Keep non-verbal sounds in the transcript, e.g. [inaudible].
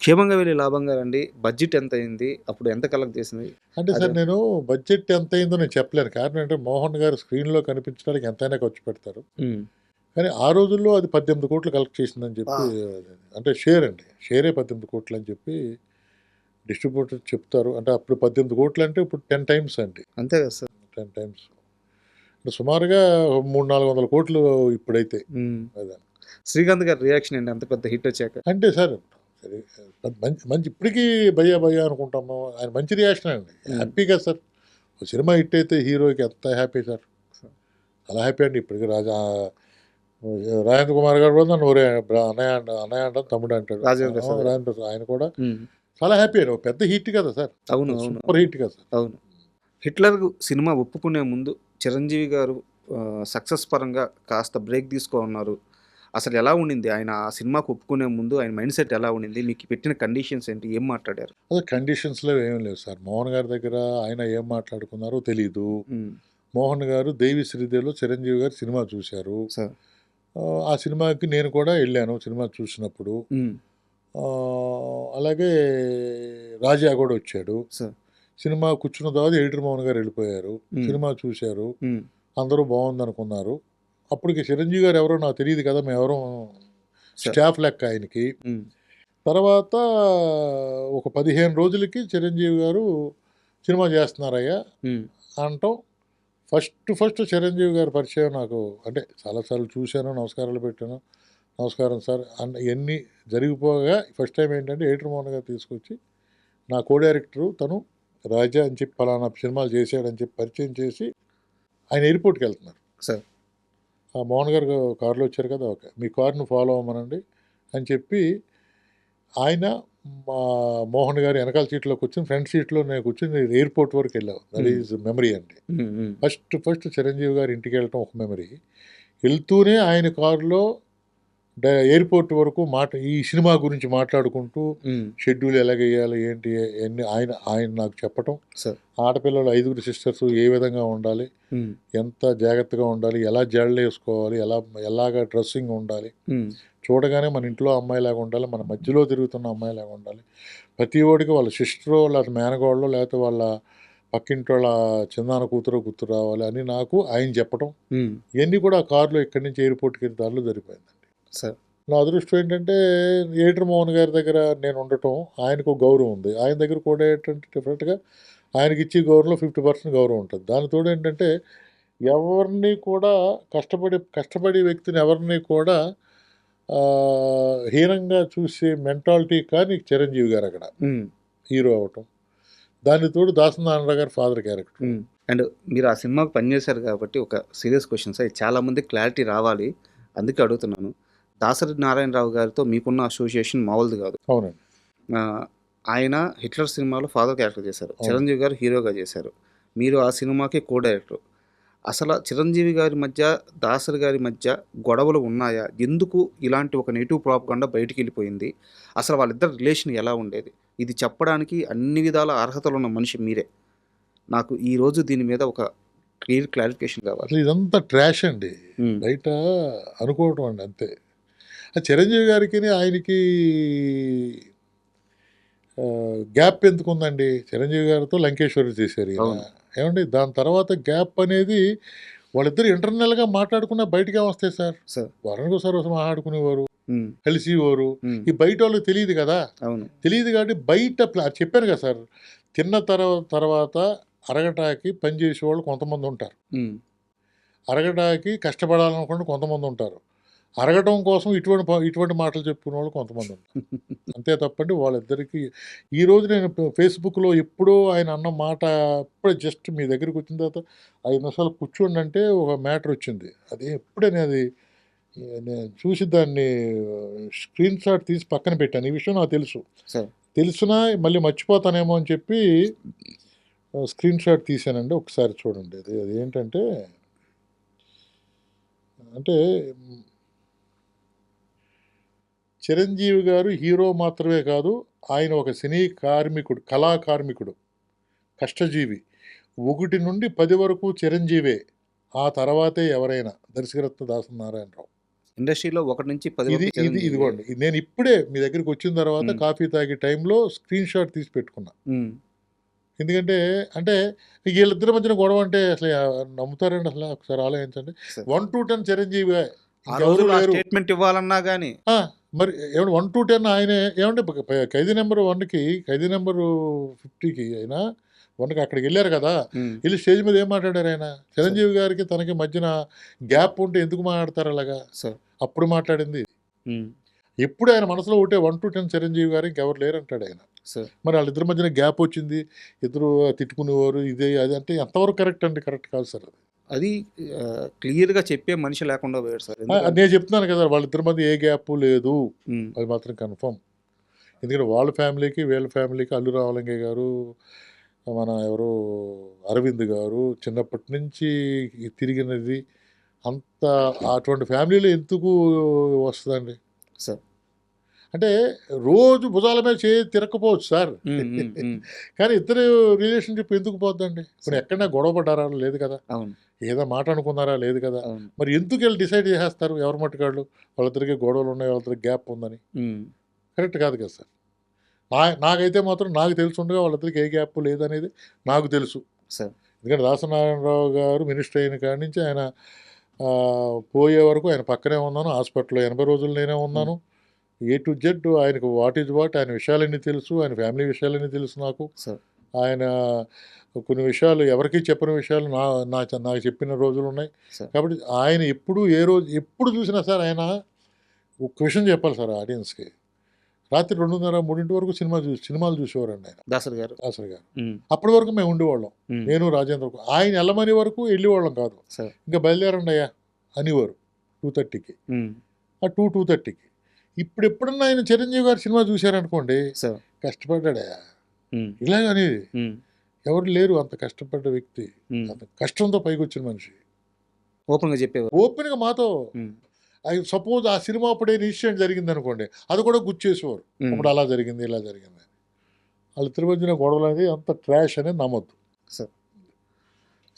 క్షేమంగా వెళ్ళి లాభంగా రండి. బడ్జెట్ ఎంత అయింది అప్పుడు ఎంత కలెక్ట్ చేసింది? అంటే సార్. నేను బడ్జెట్ ఎంత అయిందో నేను చెప్పలేను. కారణం ఏంటంటే మోహన్ గారు స్క్రీన్లో కనిపించడానికి ఎంతైనా ఖర్చు పెడతారు. కానీ ఆ రోజుల్లో అది పద్దెనిమిది కోట్లు కలెక్ట్ చేసిందని చెప్పి అంటే షేర్ అండి. షేరే పద్దెనిమిది కోట్లు అని చెప్పి డిస్ట్రిబ్యూటర్ చెప్తారు. అంటే అప్పుడు పద్దెనిమిది కోట్లు అంటే ఇప్పుడు టెన్ టైమ్స్ అండి. అంతే కదా సార్. Ten times. అంటే సుమారుగా మూడు నాలుగు వందల కోట్లు ఇప్పుడైతే. అదే. శ్రీకాంత్ గారి రియాక్షన్ ఏంటి? అంత పెద్ద హిట్ వచ్చాక. అంటే సార్ సరే మంచి మంచి ఇప్పటికీ భయ్యా భయ్యా అనుకుంటాము. ఆయన మంచి రియాక్షన్ అండి. హ్యాపీగా సార్. ఒక సినిమా హిట్ అయితే హీరోకి ఎంత హ్యాపీ సార్. చాలా హ్యాపీ అండి ఇప్పటికి రాజా రాజేంద్ర కుమార్ గారు కూడా నన్ను ఒరే అన్నయ్య అంట అన్నయ్య అంట తమ్ముడు అంటాడు. రాజేంద్ర రాజేంద్ర ఆయన కూడా చాలా హ్యాపీ అండి. ఒక పెద్ద హిట్ కదా సార్. అవును అవును. సూపర్ హిట్ కదా సార్. అవును. హిట్లర్ సినిమా ఒప్పుకునే ముందు చిరంజీవి గారు సక్సెస్ పరంగా కాస్త బ్రేక్ తీసుకో ఉన్నారు అసలు ఎలా ఉండింది? ఆయన ఆ సినిమాకు ఒప్పుకునే ముందు ఆయన మైండ్ సెట్ ఎలా ఉండింది? మీకు పెట్టిన కండిషన్స్ ఏంటి? ఏం మాట్లాడారు? అదే కండిషన్స్లో ఏం లేవు సార్. మోహన్ గారి దగ్గర ఆయన ఏం మాట్లాడుకున్నారో తెలియదు మోహన్ గారు దేవి శ్రీదేవిలో చిరంజీవి గారు సినిమా చూశారు. సార్. ఆ, సినిమాకి నేను కూడా వెళ్ళాను సినిమా చూసినప్పుడు. అలాగే రాజా కూడా వచ్చాడు. సినిమా కూర్చున్న తర్వాత ఎడిటర్ మోహన్ గారు వెళ్ళిపోయారు. సినిమా చూశారు. అందరూ బాగుంది అనుకున్నారు అప్పటికి చిరంజీవి గారు ఎవరో నాకు తెలియదు కదా మేము ఎవరో. స్టాఫ్ లెక్క ఆయనకి. తర్వాత ఒక పదిహేను రోజులకి చిరంజీవి గారు సినిమా చేస్తున్నారయ్యా అంటాం. ఫస్ట్ ఫస్ట్ చిరంజీవి గారి పరిచయం నాకు అంటే చాలాసార్లు చూశాను నమస్కారాలు పెట్టాను. నమస్కారం సార్. అన్న ఇవన్నీ జరిగిపోగా ఫస్ట్ టైం ఏంటంటే ఏటర్ మోహన్ గారు తీసుకొచ్చి నా కో డైరెక్టరు తను రాజా అని చెప్పి పలానా సినిమాలు చేశాడని చెప్పి పరిచయం చేసి ఆయన ఎయిర్పోర్ట్కి వెళ్తున్నారు. సార్. మోహన్ గారు కారులో వచ్చారు కదా ఓకే. మీ కార్ను ఫాలో అవ్వమనండి అని చెప్పి ఆయన మా మోహన్ గారు వెనకాల సీట్లో కూర్చొని ఫ్రంట్ సీట్లో నేను కూర్చొని ఎయిర్పోర్ట్ వరకు వెళ్ళాను దట్ Hmm. ఈజ్ మెమరీ అండి. Um, um, first first Chiranjeevi గారి ఇంటికి వెళ్ళటం ఒక మెమరీ వెళ్తూనే ఆయన కారులో ఎయిర్పోర్ట్ వరకు మాట ఈ సినిమా గురించి మాట్లాడుకుంటూ షెడ్యూల్ ఎలాగేయాలి ఏంటి ఎన్ని ఆయన ఆయన నాకు చెప్పటం. సార్. ఆడపిల్లలు ఐదుగురు సిస్టర్స్ ఏ విధంగా ఉండాలి ఎంత జాగ్రత్తగా ఉండాలి ఎలా జడలు వేసుకోవాలి ఎలా ఎలాగ డ్రెస్సింగ్ ఉండాలి. చూడగానే మన ఇంట్లో అమ్మాయిలాగా ఉండాలి మన మధ్యలో తిరుగుతున్న అమ్మాయిలాగా ఉండాలి. ప్రతి ఒడికి వాళ్ళ సిస్టరో లేకపోతే మేనగోళ్ళో లేకపోతే వాళ్ళ పక్కింటి వాళ్ళ చిన్నాన్న కూతురు గుర్తు రావాలి అని నాకు ఆయన చెప్పడం ఇవన్నీ కూడా ఆ కారులో ఇక్కడి నుంచి ఎయిర్పోర్ట్కి వెళ్ళి దారిలో జరిగిపోయిందండి సార్. నా అదృష్టం ఏంటంటే ఏటర్ మోహన్ గారి దగ్గర నేను ఉండటం ఆయనకు గౌరవం ఉంది. ఆయన దగ్గర కూడా ఏంటంటే డిఫరెంట్గా ఆయనకి ఇచ్చే గౌరవంలో ఫిఫ్టీ పర్సెంట్ గౌరవం ఉంటుంది. దానితోడు ఏంటంటే ఎవరిని కూడా కష్టపడి కష్టపడే వ్యక్తిని ఎవరిని కూడా హీనంగా చూసే మెంటాలిటీ కానీ చిరంజీవి గారు అక్కడ హీరో అవటం దాని తోడు దాసనారాయణ గారి ఫాదర్ క్యారెక్టర్. అండ్ మీరు ఆ సినిమాకి పనిచేశారు కాబట్టి ఒక సీరియస్ క్వశ్చన్స్ అవి చాలా మంది క్లారిటీ రావాలి. అందుకే అడుగుతున్నాను. దాసరి నారాయణరావు గారితో మీకున్న అసోసియేషన్ మామూలుది కాదు. అవునండి. ఆయన హిట్లర్ సినిమాలో ఫాదర్ క్యారెక్టర్ చేశారు. చిరంజీవి గారు హీరోగా చేశారు. మీరు ఆ సినిమాకి కో డైరెక్టర్ అసలు చిరంజీవి గారి మధ్య దాసరి గారి మధ్య గొడవలు ఉన్నాయా? ఎందుకు ఇలాంటి ఒక నెగిటివ్ ప్రాపకుండా బయటికి వెళ్ళిపోయింది? అసలు వాళ్ళిద్దరు రిలేషన్ ఎలా ఉండేది? ఇది చెప్పడానికి అన్ని విధాల అర్హతలు ఉన్న మనిషి మీరే. నాకు ఈ రోజు దీని మీద ఒక క్లియర్ క్లారిఫికేషన్ కావాలి. ఇదంతా ట్రాష్ అండి. బయట అనుకోవటం అండి అంతే. చిరంజీవి గారికి ఆయనకి గ్యాప్ ఎందుకు ఉందండి చిరంజీవి గారితో లంకేశ్వరి చేశారు. ఏమండి? దాని తర్వాత గ్యాప్ అనేది వాళ్ళిద్దరు ఇంటర్నల్గా మాట్లాడుకున్న బయటకే వస్తాయి సార్? సార్. వరణకు సార్ మాట్లాడుకునేవారు కలిసేవారు. ఈ బయట వాళ్ళకి తెలియదు కదా? తెలియదు కాబట్టి బయట చెప్పాను కదా సార్ తిన్న తర్వా- తర్వాత అరగటాకి పనిచేసే వాళ్ళు కొంతమంది ఉంటారు. ఉమ్, అరగటానికి కష్టపడాలనుకుంటే కొంతమంది ఉంటారు. అరగటం కోసం ఇటువంటి ఇటువంటి మాటలు చెప్పుకునే వాళ్ళు కొంతమంది ఉంటారు [laughs] అంతే తప్పండి వాళ్ళిద్దరికీ. ఈ రోజు నేను ఫేస్బుక్లో ఎప్పుడో ఆయన అన్న మాట ఇప్పుడే జస్ట్ మీ దగ్గరికి వచ్చిన తర్వాత ఐదు నిమిషాలు కూర్చోండి అంటే ఒక మ్యాటర్ వచ్చింది. అది ఎప్పుడే అది నేను చూసి దాన్ని స్క్రీన్ షాట్ తీసి పక్కన పెట్టాను. ఈ విషయం నాకు తెలుసు. తెలిసినా మళ్ళీ మర్చిపోతానేమో అని చెప్పి స్క్రీన్ షాట్ తీసానండి ఒకసారి చూడండి. అది అది ఏంటంటే అంటే చిరంజీవి గారు హీరో మాత్రమే కాదు ఆయన ఒక సినీ కార్మికుడు కళా కార్మికుడు కష్టజీవి. ఒకటి నుండి పది వరకు చిరంజీవే. ఆ తర్వాతే ఎవరైనా దర్శకరత్న దాసనారాయణరావు. ఇండస్ట్రీలో ఒకటి నుంచి పది ఇది ఇది. ఇదిగోండి. నేను ఇప్పుడే మీ దగ్గరికి వచ్చిన తర్వాత. కాఫీ తాగే టైంలో స్క్రీన్ షాట్ తీసి పెట్టుకున్నా. ఎందుకంటే అంటే వీళ్ళిద్దరి మధ్యన గొడవ అంటే అసలు నమ్ముతారండి అసలు ఒకసారి ఆలోచించండి. One two ten Chiranjeevi statement ఇవ్వాలన్నా కానీ మరి ఏమంటే వన్ టు టెన్ ఆయనే ఏమంటే ఖైదీ నెంబర్ వన్కి ఖైదీ నెంబరు ఫిఫ్టీకి అయినా వన్కి అక్కడికి వెళ్ళారు కదా వెళ్ళి స్టేజ్ మీద ఏం మాట్లాడారు ఆయన? చిరంజీవి గారికి తనకి మధ్యన గ్యాప్ ఉంటే ఎందుకు మాట్లాడతారు అలాగా? సార్. అప్పుడు మాట్లాడింది. ఎప్పుడు ఆయన మనసులో ఉంటే వన్ టు టెన్ చిరంజీవి గారు ఇంకెవరు లేరు అంటాడు ఆయన. సార్. మరి వాళ్ళిద్దరి మధ్యన గ్యాప్ వచ్చింది ఇద్దరు తిట్టుకునేవారు ఇదే అది అంటే ఎంతవరకు కరెక్ట్ అండి? కరెక్ట్ కాదు సార్ అది. అది క్లియర్గా చెప్పే మనిషి లేకుండా పోయాడు సార్. నేను చెప్తున్నాను కదా వాళ్ళిద్దరి మధ్య ఏ గ్యాప్ లేదు. అది మాత్రం కన్ఫర్మ్. ఎందుకంటే వాళ్ళ ఫ్యామిలీకి వీళ్ళ ఫ్యామిలీకి అల్లు రావలంగయ్య గారు మన ఎవరు అరవింద్ గారు చిన్నప్పటి నుంచి తిరిగినది అంత అటువంటి ఫ్యామిలీలో ఎందుకు వస్తుందండి? సార్ అంటే రోజు భుజాల మీద చేయి తిరగకపోవచ్చు సార్. కానీ ఇద్దరు రిలేషన్షిప్ ఎందుకు పోద్దండి ఇప్పుడు ఎక్కడైనా గొడవ పడ్డారా లేదు కదా? అవును. ఏదో మాట అనుకున్నారా లేదు కదా? మరి ఎందుకు వెళ్ళి డిసైడ్ చేసేస్తారు? ఎవరి మట్టుకాళ్ళు? వాళ్ళిద్దరికి గొడవలు ఉన్నాయి వాళ్ళిద్దరికి గ్యాప్ ఉందని. కరెక్ట్ కాదు కదా సార్. నా నాకైతే మాత్రం నాకు తెలుసుండగా వాళ్ళిద్దరికి ఏ గ్యాప్ లేదనేది నాకు తెలుసు. సార్. ఎందుకంటే దాసనారాయణరావు గారు మినిస్టర్ అయిన కాడి నుంచి ఆయన పోయే వరకు ఆయన పక్కనే ఉన్నాను హాస్పిటల్లో ఎనభై రోజులు నేనే ఉన్నాను. ఏ టు జెడ్ ఆయనకు వాట్ ఈజ్ వాట్ ఆయన విషయాలన్నీ తెలుసు ఆయన ఫ్యామిలీ విషయాలన్నీ తెలుసు నాకు. సార్. ఆయన కొన్ని విషయాలు ఎవరికీ చెప్పని విషయాలు నా నా నాకు చెప్పిన రోజులు ఉన్నాయి. కాబట్టి ఆయన ఎప్పుడు ఏ రోజు ఎప్పుడు చూసినా సార్ ఆయన ఒక విషయం చెప్పాలి సార్ ఆడియన్స్కి. రాత్రి రెండున్నర మూడింటి వరకు సినిమా చూసి సినిమాలు చూసేవారండి ఆయన. దాసరి గారు. దాసరి గారు. అప్పటి వరకు మేము ఉండేవాళ్ళం. నేను రాజేంద్ర ఆయన వెళ్ళమని వరకు వెళ్ళేవాళ్ళం కాదు. ఇంకా బయలుదేరండి అయ్యా అనేవారు. టూ థర్టీకి. ఆ టూ టూ థర్టీకి. ఇప్పుడు ఎప్పుడన్నా ఆయన చిరంజీవి గారి సినిమా చూశారనుకోండి ఉమ్, ఇలాగ అనేది ఎవరు లేరు అంత కష్టపడ్డ వ్యక్తి. అంత కష్టంతో పైకి వచ్చిన మనిషి. ఓపెన్గా చెప్పేవారు. ఓపెన్గా మాతో ఉమ్, సపోజ్ ఆ సినిమా అప్పుడే ఇన్సిడెంట్ జరిగింది అనుకోండి అది కూడా గుర్చేసేవారు ఉమ్, అప్పుడు అలా జరిగింది ఇలా జరిగింది. వాళ్ళు తిరుమల గొడవలు అనేది అంత ట్రాష్ అనేది నమ్మొద్దు. సార్.